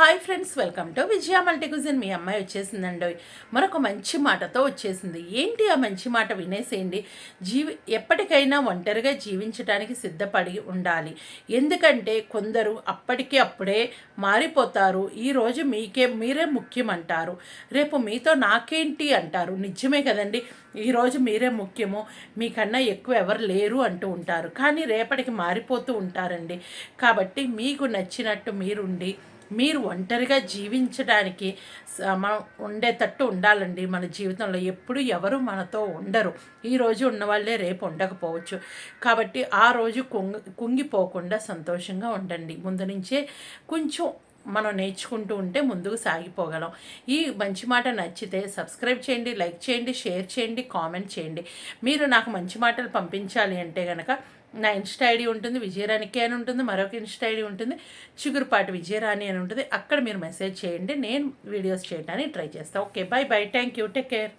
Hi friends welcome to Vijaya multicuisine మీ అమ్మాయి వచ్చేసిందండి. మరొక మంచి మాటతో వచ్చేసింది. ఏంటి ఆ మంచి మాట వినేసేయండి. జీవి ఎప్పటికైనా ఒంటరిగా జీవించడానికి సిద్ధపడి ఉండాలి. ఎందుకంటే కొందరు అప్పటికి అప్పుడే మారిపోతారు. ఈరోజు మీకే మీరే ముఖ్యం అంటారు రేపు మీతో నాకేంటి అంటారు? నిజమే కదండి. ఈరోజు మీరే ముఖ్యము. మీకన్నా ఎక్కువ ఎవరు లేరు అంటూ ఉంటారు. కానీ రేపటికి మారిపోతూ ఉంటారండి. కాబట్టి మీకు నచ్చినట్టు మీరుండి మీరు ఒంటరిగా జీవించడానికి మనం ఉండేటట్టు ఉండాలండి మన జీవితంలో. ఎప్పుడు ఎవరు మనతో ఉండరు. ఈ రోజు ఉన్నవాళ్ళే రేపు ఉండకపోవచ్చు. కాబట్టి ఆ రోజు కుంగి కుంగిపోకుండా సంతోషంగా ఉండండి. ముందు నుంచే కొంచెం మనం నేర్చుకుంటూ ఉంటే ముందుకు సాగిపోగలం. ఈ మంచి మాట నచ్చితే సబ్స్క్రైబ్ చేయండి లైక్ చేయండి షేర్ చేయండి కామెంట్ చేయండి. మీరు నాకు మంచి మాటలు పంపించాలి అంటే కనుక నా ఇన్స్టా ఐడి ఉంటుంది విజయరాణికి అని ఉంటుంది మరొక ఇన్స్టా ఐడి ఉంటుంది చిగురుపాటి విజయరాణి అని ఉంటుంది. అక్కడ మీరు మెసేజ్ చేయండి నేను వీడియోస్ చేయడానికి ట్రై చేస్తాను okay bye bye. Thank you. Take care.